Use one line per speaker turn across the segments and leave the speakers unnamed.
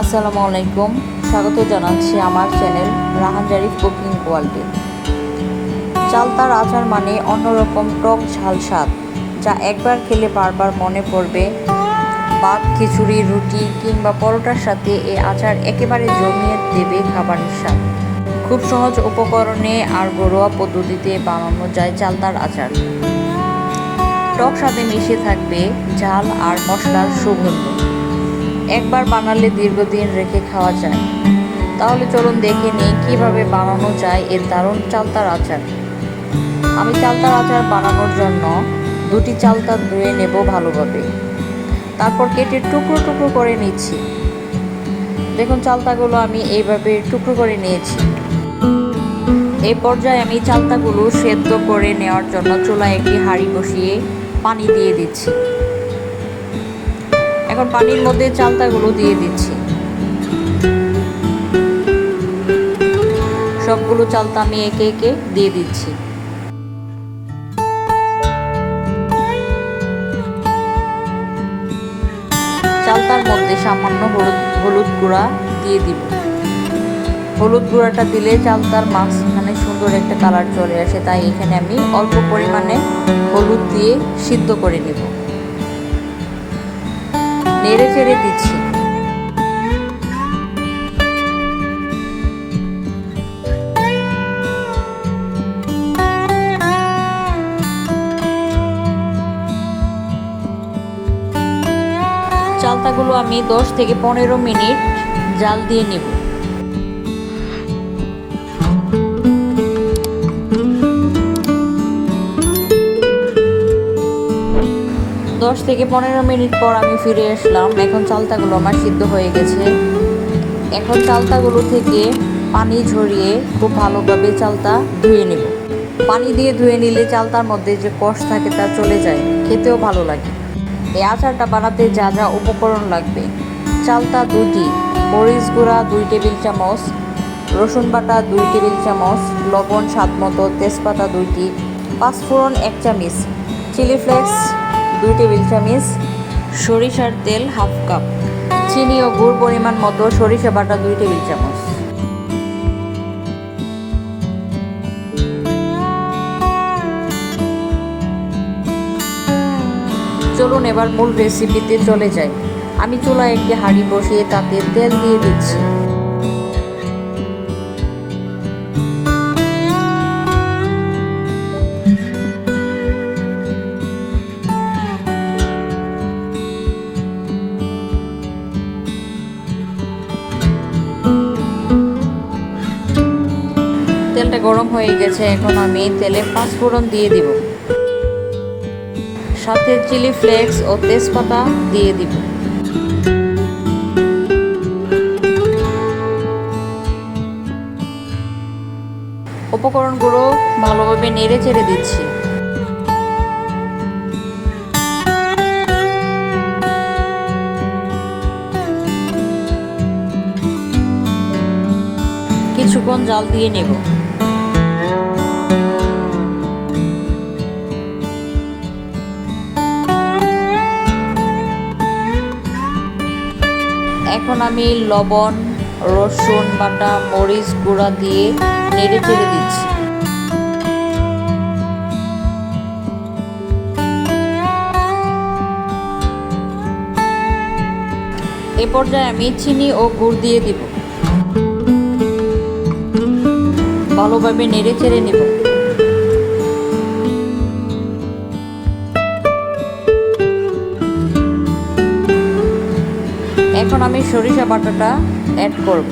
আসসালামু আলাইকুম। স্বাগত জানাচ্ছি আমার চ্যানেল রাহান জারিফ কুকিং ওয়ার্ল্ডে। চালতার আচার মানে অন্যরকম টক ঝাল স্বাদ, যা একবার খেলে বারবার মনে পড়বে। ভাত, খিচুড়ি, রুটি কিংবা পরোটার সাথে এই আচার একেবারে জমিয়ে দেবে খাবারের স্বাদ। খুব সহজ উপকরণে আর ঘরোয়া পদ্ধতিতে বানানো যায় চালতার আচার। টক স্বাদে মিশে থাকবে ঝাল আর মশলার সুগন্ধ। একবার বানালে দীর্ঘদিন রেখে খাওয়া যায়। তাহলে চলুন দেখে নিই কীভাবে বানানো যায় এর দারুণ চালতার আচার। আমি চালতার আচার বানানোর জন্য দুটি চালতা ধুয়ে নেব ভালোভাবে। তারপর কেটে টুকরো টুকরো করে নিচ্ছি। দেখুন চালতাগুলো আমি এইভাবে টুকরো করে নিয়েছি। এই পর্যায়ে আমি চালতাগুলো সেদ্ধ করে নেওয়ার জন্য চুলায় একটি হাঁড়ি বসিয়ে পানি দিয়ে দিচ্ছি। এখন পানির মধ্যে চালতাগুলো দিয়ে দিচ্ছি। সবগুলো চালতা আমি একে একে দিয়ে দিচ্ছি। চালতার মধ্যে সামান্য হলুদ হলুদ গুঁড়া দিয়ে দিব। হলুদ গুঁড়াটা দিলে চালতার মাঝখানে সুন্দর একটা কালার চলে আসে, তাই এখানে আমি অল্প পরিমাণে হলুদ দিয়ে সিদ্ধ করে নেব। চেড়ে দিচ্ছি। চালতাগুলো আমি দশ থেকে পনেরো মিনিট জাল দিয়ে নেব। দশ থেকে পনেরো মিনিট পর আমি ফিরে আসলাম। এখন চালতাগুলো আমার সিদ্ধ হয়ে গেছে। এখন চালতাগুলো থেকে পানি ঝরিয়ে খুব ভালোভাবে চালতা ধুয়ে নেব। পানি দিয়ে ধুয়ে নিলে চালতার মধ্যে যে কষ থাকে তা চলে যায়। খেতেও ভালো লাগে। এই আচারটা বানাতে যা যা উপকরণ লাগবে। চালতা দুটি মরিচ গুঁড়া দুই টেবিল চামচ, রসুন বাটা দুই টেবিল চামচ, লবণ স্বাদ মতো তেজপাতা দুইটি, পাঁচফোড়ন এক চামচ, চিলি ফ্লেক্স দুই টেবিল চামচ সরিষার তেল হাফ কাপ। চিনি ও গুড় পরিমাণ মতো সরিষা বাটা দুই টেবিল চামচ। চলুন এবার মূল রেসিপিতে চলে যাই। আমি চুলায় একটি হাঁড়ি বসিয়ে তাতে তেল দিয়ে দিচ্ছি। তেলটা গরম হয়ে গেছে, এখন আমি তেলে পাঁচফোড়ন দিয়ে দিব। সাথে চিলি ফ্লেক্স ও তেজপাতা দিয়ে দিব। উপকরণগুলো ভালোভাবে নেড়ে চেড়ে দিচ্ছি। কিছুক্ষণ জাল দিয়ে নেব। এখন আমি লবণ, রসুন, বাটা, মরিচ গুঁড়া দিয়ে নেড়ে চেড়ে দিচ্ছি। এ পর্যায়ে আমি চিনি ও গুড় দিয়ে দিব। ভালোভাবে নেড়ে চেড়ে নেব। এখন আমি সরিষা বাটাটা অ্যাড করব।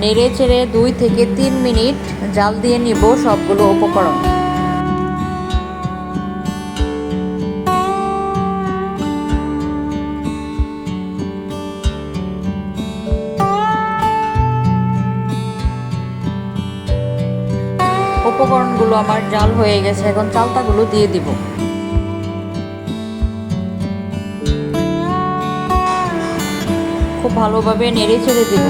নেড়ে চেড়ে দুই থেকে তিন মিনিট জাল দিয়ে নিব সবগুলো উপকরণ। উপকরণগুলো আমার জাল হয়ে গেছে, এখন চালতাগুলো দিয়ে দিব। খুব ভালোভাবে নেড়ে ছেড়ে দিব।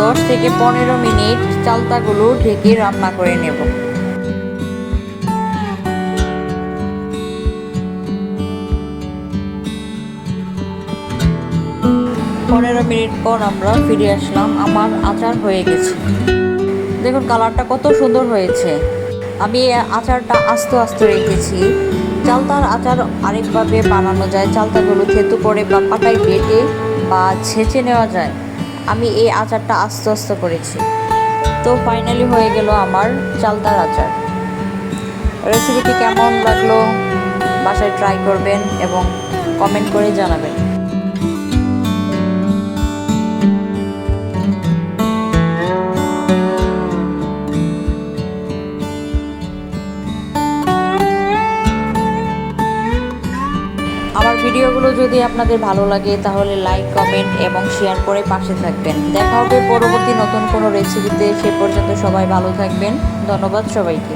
দশ থেকে পনেরো মিনিট চালতাগুলো ঢেকে রান্না করে নেব। পনেরো মিনিট পর আমরা ফিরে আসলাম। আমার আচার হয়ে গেছে। দেখুন, কালারটা কত সুন্দর হয়েছে। আমি আচারটা আস্তে আস্তে রেখেছি। চালতার আচার আরেকভাবে বানানো যায়। চালতাগুলো থেতু করে বা পাটায় বেটে বা ছেঁচে নেওয়া যায়। আমি এই আচারটা আস্তে আস্তে করেছি। তো ফাইনালি হয়ে গেল আমার চালতার আচার। রেসিপিটি কেমন লাগল? বাসায় ট্রাই করবেন এবং কমেন্ট করে জানাবেন। ভিডিওগুলো যদি আপনাদের ভালো লাগে, তাহলে লাইক কমেন্ট এবং শেয়ার করে পাশে থাকবেন। দেখা হবে পরবর্তী নতুন কোনো রেসিপিতে সে পর্যন্ত সবাই ভালো থাকবেন। ধন্যবাদ সবাইকে।